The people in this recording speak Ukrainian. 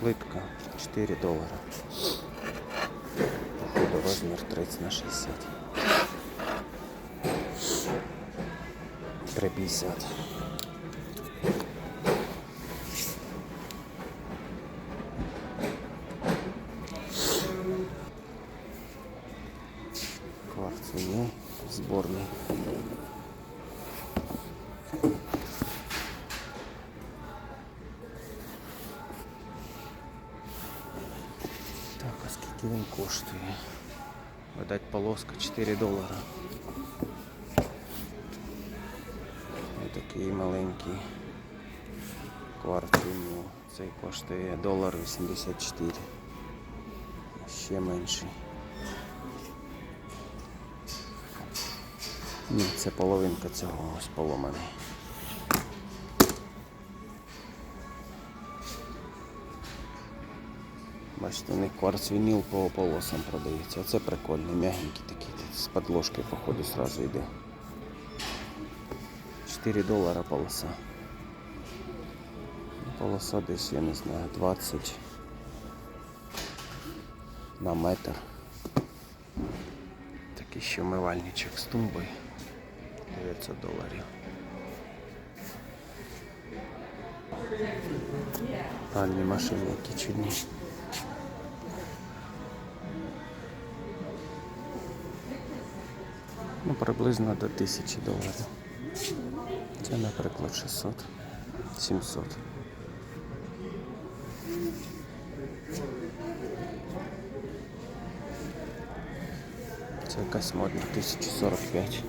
Плитка 4 долара. Походу розмір 30 на 60. 3,50. Кварцевый сборный. Так, скільки він коштує? Видать, полоска 4 долара. Ось такий маленький квартирний. Цей коштує долар 84. Ще менший. Ні, це половинка цього ось поломаний. Бачите, у них кварц вініл по полосам продається. Оце прикольний, м'ягенький такий. З подложки, походу, сразу йде. 4 долара полоса. Полоса десь, я не знаю, 20 на метр. Такий ще умивальничок з тумбою. 900 доларів. Пральні машини, які чудні. Ну, приблизно до 1000 доларів. Це, наприклад, 600, 700. Це якась модна 1045.